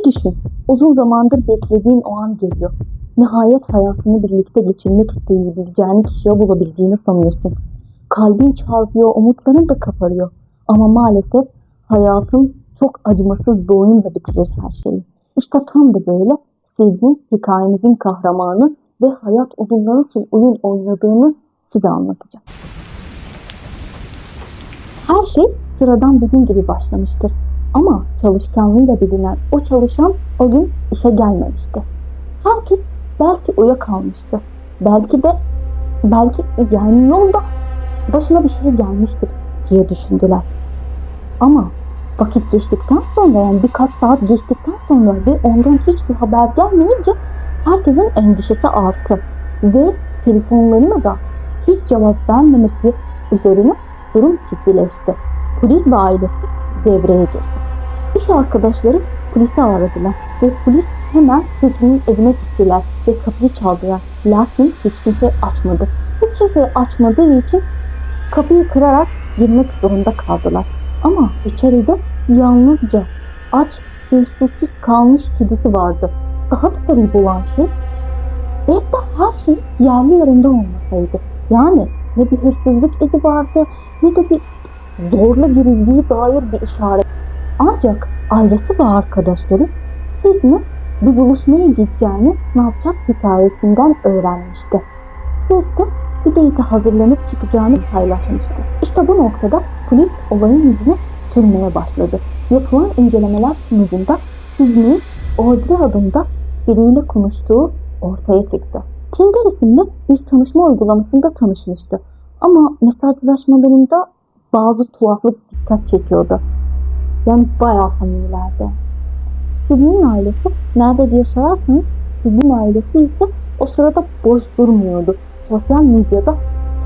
Bir düşün. Uzun zamandır beklediğin o an geliyor. Nihayet hayatını birlikte geçirmek isteyebileceğin kişiyi bulabildiğini sanıyorsun. Kalbin çarpıyor, umutların da kaparıyor. Ama maalesef hayatın çok acımasız bir oyunla bitirir her şeyi. İşte tam da böyle Sidney hikayemizin kahramanı ve hayat onunla nasıl oyun oynadığını size anlatacağım. Her şey sıradan bir gün gibi başlamıştır. Ama çalışkanlığıyla bilinen o çalışan o gün işe gelmemişti. Herkes belki uyuyakalmıştı. Belki de belki yani yolda başına bir şey gelmiştir diye düşündüler. Ama vakit geçtikten sonra yani birkaç saat geçtikten sonra ve ondan hiçbir haber gelmeyince herkesin endişesi arttı. Ve telefonlarına da hiç cevap vermemesi üzerine durum ciddileşti. Polis ve ailesi devreye girdi. İş arkadaşları polisi aradılar ve polis hemen Sidney'in evine gittiler ve kapıyı çaldılar. Lakin hiç kimse açmadı. Hiç kimse açmadığı için kapıyı kırarak girmek zorunda kaldılar. Ama içeride yalnızca aç ve susuz kalmış kedisi vardı. Daha da garip olan şey evde her şey yerli yerinde olmasaydı. Yani ne bir hırsızlık izi vardı ne de bir zorla girildiği dair bir işaret. Ancak ailesi ve arkadaşları Sidney bir buluşmaya gideceğini Snapchat hikayesinden öğrenmişti. Sidney bir date hazırlanıp çıkacağını paylaşmıştı. İşte bu noktada polis olayın yüzüne sürmeye başladı. Yapılan incelemeler sonucunda Sidney Audrey adında biriyle konuştuğu ortaya çıktı. Tinder isimli bir tanışma uygulamasında tanışmıştı. Ama mesajlaşmalarında bazı tuhaflık dikkat çekiyordu. Yani bayağı samimilerdi. Sidney'in ailesi nerede diye sorarsanız Sidney'in ailesi ise o sırada boş durmuyordu. Sosyal medyada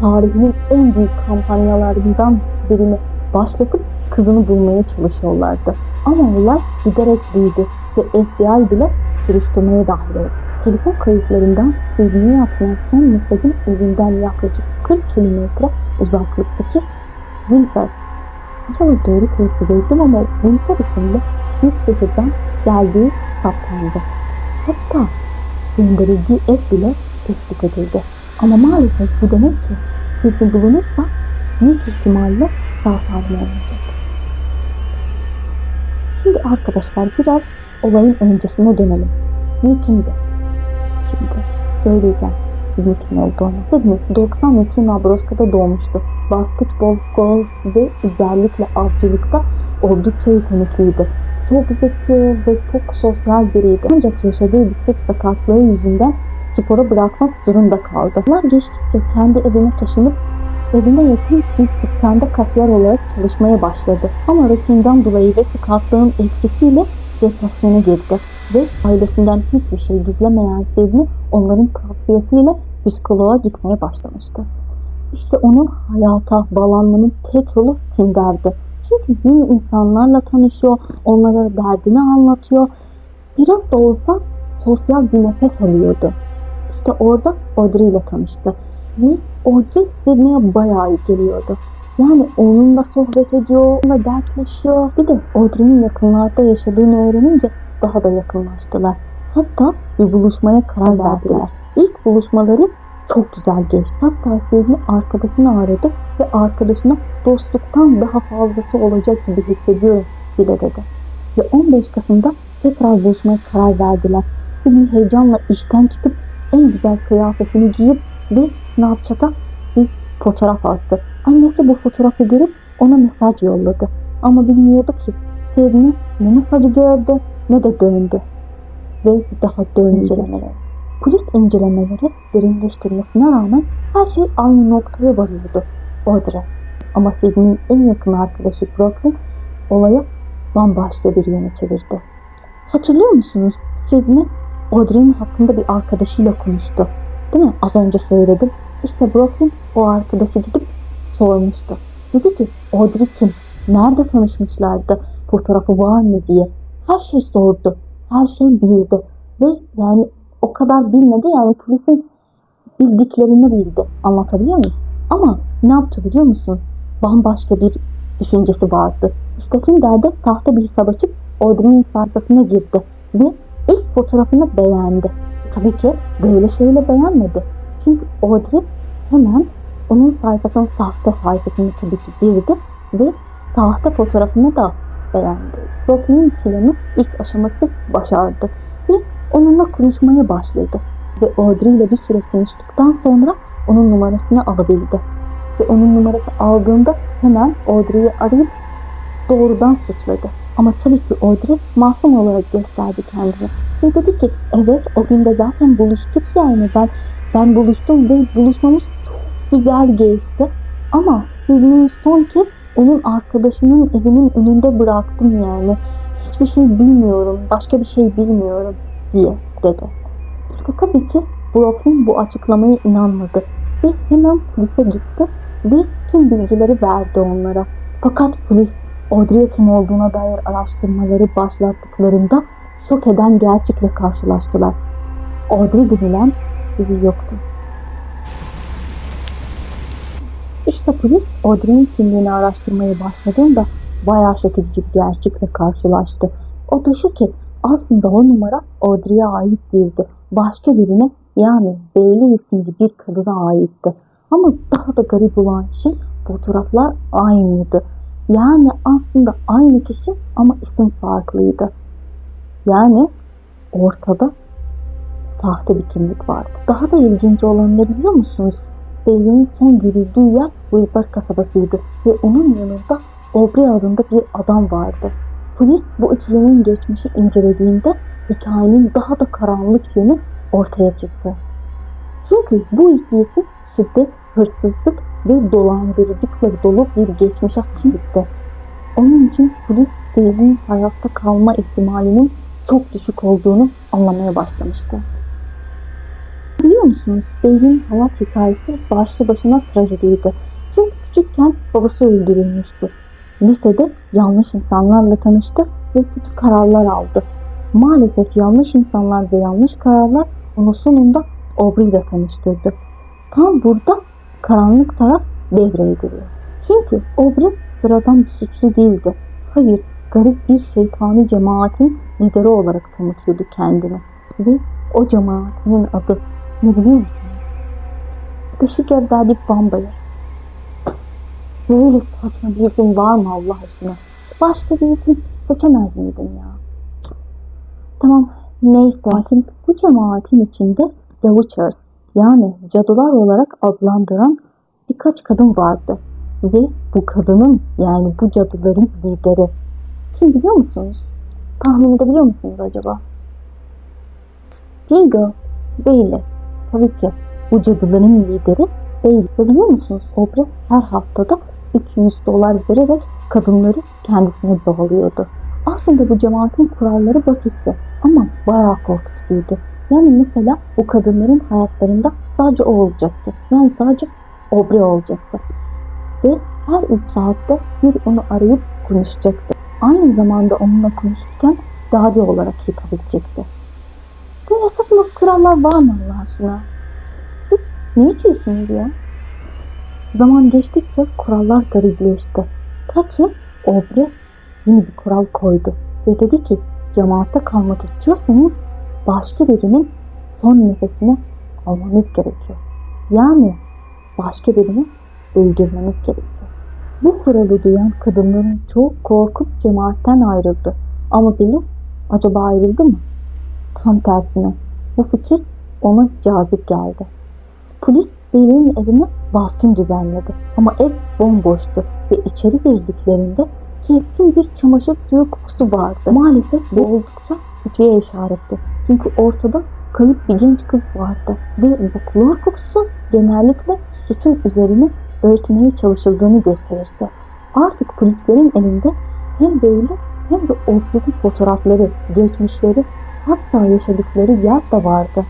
tarihinin en büyük kampanyalarından birini başlatıp kızını bulmaya çalışıyorlardı. Ama olay giderek büyüdü ve FBI bile sürüştürmeye dahil oldu. Telefon kayıtlarından Sidney'e atılan son mesajın evinden yaklaşık 40 kilometre uzaklıktaki Wilber İnşallah doğru telaffuz ettim ama Wilber isimli bir şehirden geldiği saptandı. Hatta gönderildiği ev bile tespit edildi. Ama maalesef bu demek ki Sidney bulunursa büyük ihtimalle sağ salim olmayacaktır. Şimdi arkadaşlar biraz olayın öncesine dönelim. Sidney kimdi? Şimdi söyleyeceğim. Sidney kim olduğunu. Sidney 93 Nebraska'da doğmuştu. Basketbol, golf ve özellikle avcılıkta oldukça yetenekliydi. Çok zeki ve çok sosyal biriydi. Ancak yaşadığı bir sırt sakatlığı yüzünden sporu bırakmak zorunda kaldı. Yıllar geçtikçe kendi evine taşınıp evine yakın bir dükkanda kasiyer olarak çalışmaya başladı. Ama rutinden dolayı ve sakatlığın etkisiyle depresyona girdi ve ailesinden hiçbir şey gizlemeyen Sidney onların tavsiyesiyle psikoloğa gitmeye başlamıştı. İşte onun hayata bağlanmanın tek yolu Tinder'di. Çünkü yeni insanlarla tanışıyor, onlara derdini anlatıyor. Biraz da olsa sosyal bir nefes alıyordu. İşte orada Audrey ile tanıştı. Ve Audrey Sidney'e bayağı geliyordu. Yani onunla sohbet ediyor, onunla dertleşiyor. Bir de Audrey'nin yakınlarda yaşadığını öğrenince daha da yakınlaştılar. Hatta bir buluşmaya karar verdiler. İlk buluşmaları çok güzel geçti. Hatta Sidney arkadaşını aradı ve arkadaşına dostluktan daha fazlası olacak gibi hissediyorum bile dedi. Ve 15 Kasım'da tekrar buluşmaya karar verdiler. Sidney heyecanla işten çıkıp en güzel kıyafetini giyip ve Snapchat'a bir fotoğraf attı. Annesi bu fotoğrafı görüp ona mesaj yolladı. Ama bilmiyordu ki Sidney ne mesajı gördü ne de döndü. Ve daha döneceğini. Polis incelemeleri derinleştirmesine rağmen her şey aynı noktaya varıyordu. Audrey. Ama Sidney'in en yakın arkadaşı Brooklyn olaya bambaşka bir yöne çevirdi. Hatırlıyor musunuz? Sidney Audrey'nin hakkında bir arkadaşıyla konuştu. Değil mi? Az önce söyledim. İşte Brooklyn o arkadaşı gidip sormuştu. Dedi ki Audrey kim? Nerede tanışmışlardı? Fotoğrafı var mı diye. Her şey sordu. Her şey bildi. Ve yani o kadar bilmedi yani polisin bildiklerini bildi. Anlatabiliyor muyum? Ama ne yaptı biliyor musun? Bambaşka bir düşüncesi vardı. İşte Tinder'de sahte bir hesap açıp Audrey'nin sayfasına girdi. ve ilk fotoğrafını beğendi. Tabii ki böyle şeyle beğenmedi. Çünkü Audrey hemen onun sayfasının sahte sayfasını tabii ki girdi ve sahte fotoğrafını da beğendi. Brooklyn'in planı ilk aşaması başardı ve onunla konuşmaya başladı. Ve Audrey ile bir süre konuştuktan sonra onun numarasını alabildi. Ve onun numarası aldığında hemen Audrey'i arayıp doğrudan suçladı. Ama tabii ki Audrey masum olarak gösterdi kendini. Ve dedi ki evet o gün de zaten buluştuk yani ben ben buluştum ve buluşmamız çok güzel geçti. Ama Sidney'i son kez onun arkadaşının evinin önünde bıraktım yani. Hiçbir şey bilmiyorum, başka bir şey bilmiyorum diye dedi. İşte tabii ki Brooklyn bu açıklamaya inanmadı ve hemen polise gitti ve tüm bilgileri verdi onlara. Fakat polis Audrey'e kim olduğuna dair araştırmaları başlattıklarında şok eden gerçekle karşılaştılar. Audrey denilen biri yoktu. İşte polis Audrey'in kimliğini araştırmaya başladığında bayağı şok edici bir gerçekle karşılaştı. O da şu ki aslında o numara Audrey'e ait değildi. Başka birine yani Bailey isimli bir kadına aitti. Ama daha da garip olan şey fotoğraflar aynıydı. Yani aslında aynı kişi ama isim farklıydı. Yani ortada sahte bir kimlik vardı. Daha da ilginç olan ne biliyor musunuz? Bailey'in son görüldüğü yer Wilbur kasabasıydı ve onun yanında Aubrey adında bir adam vardı. Polis bu ikilinin geçmişi incelediğinde hikayenin daha da karanlık yönü ortaya çıktı. Çünkü bu iki isim şiddet, hırsızlık ve dolandırıcılıkla dolu bir geçmişe sahipti. Onun için polis Zeynep'in hayatta kalma ihtimalinin çok düşük olduğunu anlamaya başlamıştı. Musunuz? Bey'in hayat hikayesi başlı başına trajediydi. Çünkü küçükken babası öldürülmüştü. Lisede yanlış insanlarla tanıştı ve kötü kararlar aldı. Maalesef yanlış insanlar ve yanlış kararlar onu sonunda Aubrey ile tanıştırdı. Tam burada karanlık taraf devreye giriyor. Çünkü Aubrey sıradan bir suçlu değildi. Hayır, garip bir şeytani cemaatin lideri olarak tanıtıyordu kendini. Ve o cemaatinin adı ne biliyor musunuz? The Sugar Daddy Vampire. Böyle saçma bir isim var mı Allah aşkına? Başka bir isim seçemez miydin ya? Tamam neyse. Bu cemaatin içinde The Witchers yani cadılar olarak adlandıran birkaç kadın vardı. Ve bu kadının yani bu cadıların lideri kim biliyor musunuz? Tahmin edebiliyor musunuz acaba? Bingo, Bailey. Tabii ki bu cadıların lideri Bailey. Ve biliyor musunuz Aubrey her haftada 200 dolar vererek kadınları kendisine bağlıyordu. Aslında bu cemaatin kuralları basitti ama bayağı korkutucuydu. Yani mesela bu kadınların hayatlarında sadece o olacaktı. Yani sadece Aubrey olacaktı. Ve her 3 saatte bir onu arayıp konuşacaktı. Aynı zamanda onunla konuşurken Dadi olarak hitap edecekti. Böyle saçma kurallar var mı Allah aşkına? Siz ne içiyorsunuz ya? Zaman geçtikçe kurallar garipleşti. Ta ki Aubrey yeni bir kural koydu ve dedi ki cemaatte kalmak istiyorsanız başka birinin son nefesini almanız gerekiyor. Yani başka birini öldürmeniz gerekiyor. Bu kuralı duyan kadınların çok korkup cemaatten ayrıldı. Ama Billy acaba ayrıldı mı? Tam tersine bu fikir ona cazip geldi. Polis Billy'nin evine baskın düzenledi ama ev bomboştu ve içeri girdiklerinde keskin bir çamaşır suyu kokusu vardı. Maalesef bu oldukça kötüye işaretti. Çünkü ortada kayıp bir genç kız vardı ve bu klor kokusu genellikle suçun üzerine örtmeye çalışıldığını gösterirdi. Artık polislerin elinde hem böyle hem de Oakwood'un fotoğrafları, geçmişleri hatta yaşadıkları yer de vardı.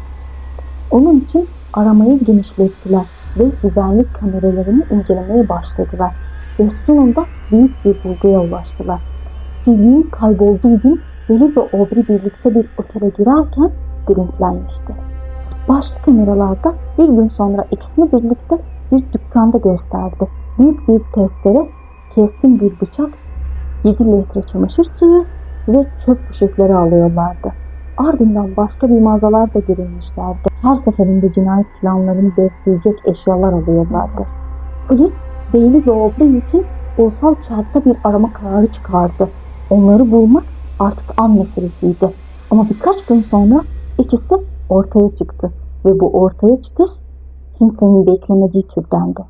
Onun için aramayı genişlettiler ve güvenlik kameralarını incelemeye başladılar ve sonunda büyük bir bulguya ulaştılar. CD'nin kaybolduğu gün Veli ve Aubrey birlikte bir otele girerken görüntülenmişti. Başka kameralarda bir gün sonra ikisini birlikte bir dükkanda gösterdi. Büyük bir testere, keskin bir bıçak, 7 litre çamaşır suyu ve çöp poşetleri alıyorlardı. Ardından başka bir mağazalar da görülmüşlerdi. Her seferinde cinayet planlarını besleyecek eşyalar alıyorlardı. Polis Bailey ve Aubrey için ulusal çapta bir arama kararı çıkardı. Onları bulmak artık an meselesiydi. Ama birkaç gün sonra ikisi ortaya çıktı ve bu ortaya çıkış kimsenin beklemediği türdendi.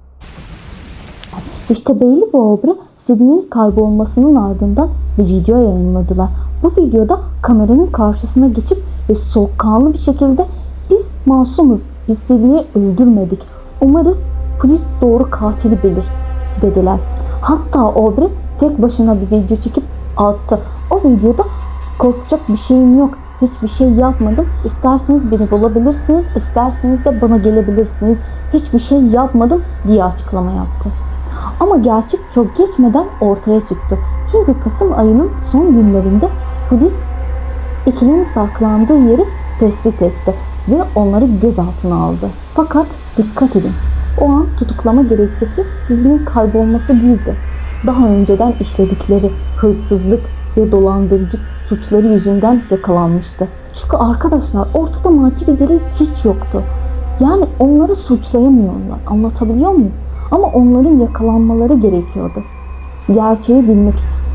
İşte Bailey ve Aubrey Sydney'in kaybolmasının ardından bir video yayınladılar. Bu videoda kameranın karşısına geçip ve soğukkanlı bir şekilde biz masumuz, biz Sydney'i öldürmedik. Umarız polis doğru katili bilir dediler. Hatta Aubrey tek başına bir video çekip attı. O videoda korkacak bir şeyim yok. Hiçbir şey yapmadım. İsterseniz beni bulabilirsiniz, isterseniz de bana gelebilirsiniz. Hiçbir şey yapmadım diye açıklama yaptı. Ama gerçek çok geçmeden ortaya çıktı. Çünkü Kasım ayının son günlerinde polis ikilinin saklandığı yeri tespit etti ve onları gözaltına aldı. Fakat dikkat edin. O an tutuklama gerekçesi Sylvie'nin kaybolması değildi. Daha önceden işledikleri hırsızlık ve dolandırıcı suçları yüzünden yakalanmıştı. Çünkü arkadaşlar ortada maddi bir hiç yoktu. Yani onları suçlayamıyorlar. Anlatabiliyor muyum? Ama onların yakalanmaları gerekiyordu. Gerçeği bilmek için.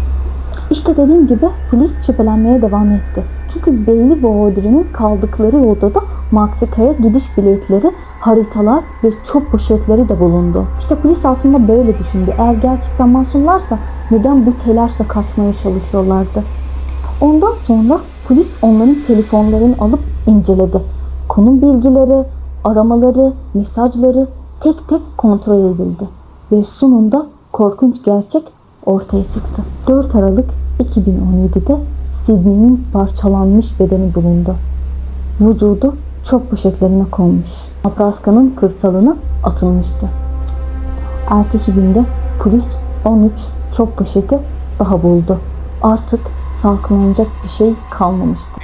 İşte dediğim gibi polis şüphelenmeye devam etti. Çünkü Bailey ve Audrey'nin kaldıkları odada Meksika'ya gidiş biletleri, haritalar ve çöp poşetleri de bulundu. İşte polis aslında böyle düşündü. Eğer gerçekten masumlarsa neden bu telaşla kaçmaya çalışıyorlardı? Ondan sonra polis onların telefonlarını alıp inceledi. Konum bilgileri, aramaları, mesajları tek tek kontrol edildi. Ve sonunda korkunç gerçek ortaya çıktı. 4 Aralık 2017'de Sydney'in parçalanmış bedeni bulundu. Vücudu çöp poşetlerine konmuş. Nebraska'nın kırsalına atılmıştı. Ertesi günde polis 13 çöp poşeti daha buldu. Artık saklanacak bir şey kalmamıştı.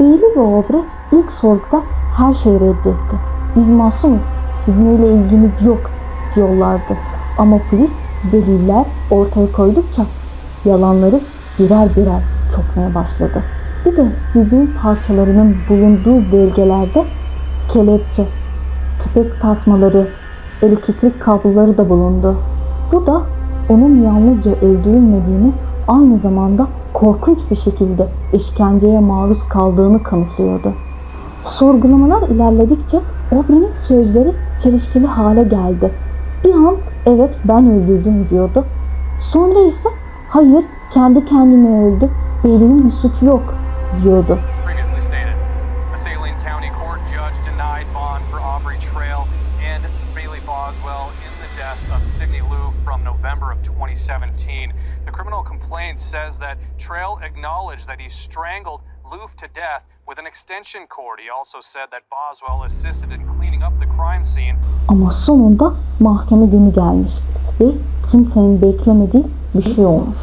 Bailey ve Aubrey ilk sorguda her şeyi reddetti. Biz masumuz, ile ilgimiz yok diyorlardı. Ama polis deliller ortaya koydukça yalanları birer birer çokmaya başladı. Bir de Sidney parçalarının bulunduğu bölgelerde kelepçe, köpek tasmaları, elektrik kabloları da bulundu. Bu da onun yalnızca öldürülmediğini aynı zamanda korkunç bir şekilde işkenceye maruz kaldığını kanıtlıyordu. Sorgulamalar ilerledikçe Aubrey'nin sözleri çelişkili hale geldi. Bir an evet ben öldürdüm diyordu. Sonra ise hayır kendi kendine öldü. Bailey'nin bir suçu yok diyordu. 2017. The criminal complaint says that Trail acknowledged that he strangled Loof to death with an extension cord. He also said that Boswell assisted in cleaning up the crime scene Ama sonunda mahkeme günü gelmiş ve kimsenin beklemediği bir şey olmuş.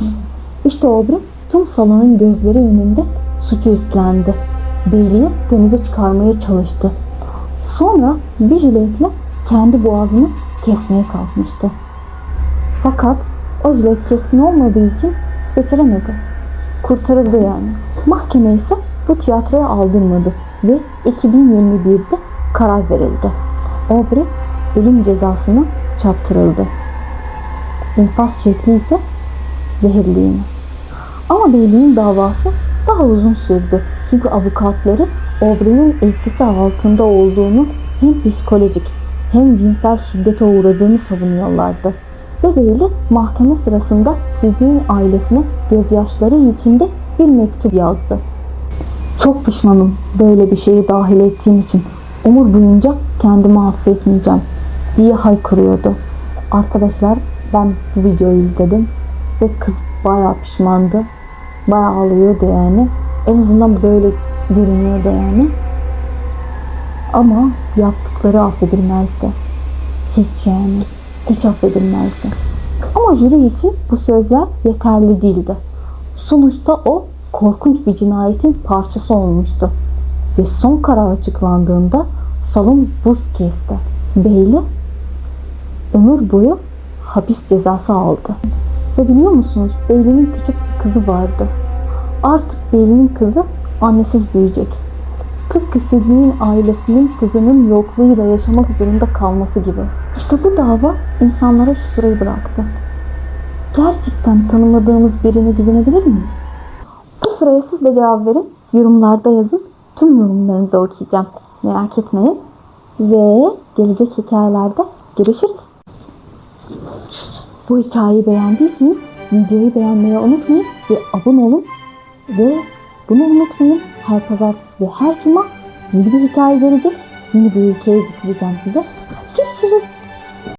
İşte Aubrey tüm salonun gözleri önünde suçu üstlendi. Bailey'i denize çıkarmaya çalıştı. Sonra bir jiletle kendi boğazını kesmeye kalkmıştı. Fakat o jilet keskin olmadığı için beceremedi. Kurtarıldı yani. Mahkeme ise bu tiyatroya aldırmadı ve 2021'de karar verildi. Aubrey ölüm cezasına çarptırıldı. İnfaz şekli ise zehirli iğne. Ama Bailey'in davası daha uzun sürdü. Çünkü avukatları Aubrey'nin etkisi altında olduğunu hem psikolojik hem cinsel şiddete uğradığını savunuyorlardı. Ve Bailey mahkeme sırasında Sidney'in ailesine gözyaşları içinde bir mektup yazdı. Çok pişmanım böyle bir şeyi dahil ettiğim için. Umur boyunca kendimi affetmeyeceğim diye haykırıyordu. Arkadaşlar ben bu videoyu izledim ve kız bayağı pişmandı. Bayağı ağlıyordu yani. En azından böyle görünüyordu yani. Ama yaptıkları affedilmezdi. Hiç yani. Hiç affedilmezdi. Ama jüri için bu sözler yeterli değildi. Sonuçta o korkunç bir cinayetin parçası olmuştu. Ve son karar açıklandığında salon buz kesti. Bailey ömür boyu hapis cezası aldı. Ve biliyor musunuz Beyli'nin küçük bir kızı vardı. Artık Beyli'nin kızı annesiz büyüyecek. Tıpkı Sidney'in ailesinin kızının yokluğuyla yaşamak zorunda kalması gibi. İşte bu dava insanlara şu sırayı bıraktı. Gerçekten tanımadığımız birine güvenebilir miyiz? Bu sıraya siz de cevap verin. Yorumlarda yazın. Tüm yorumlarınızı okuyacağım. Merak etmeyin. Ve gelecek hikayelerde görüşürüz. Bu hikayeyi beğendiyseniz videoyu beğenmeyi unutmayın ve abone olun. Ve bunu unutmayın. Her pazartesi ve her cuma yeni bir hikaye gelecek. Yeni bir ülkeye getireceğim size. Görüşürüz.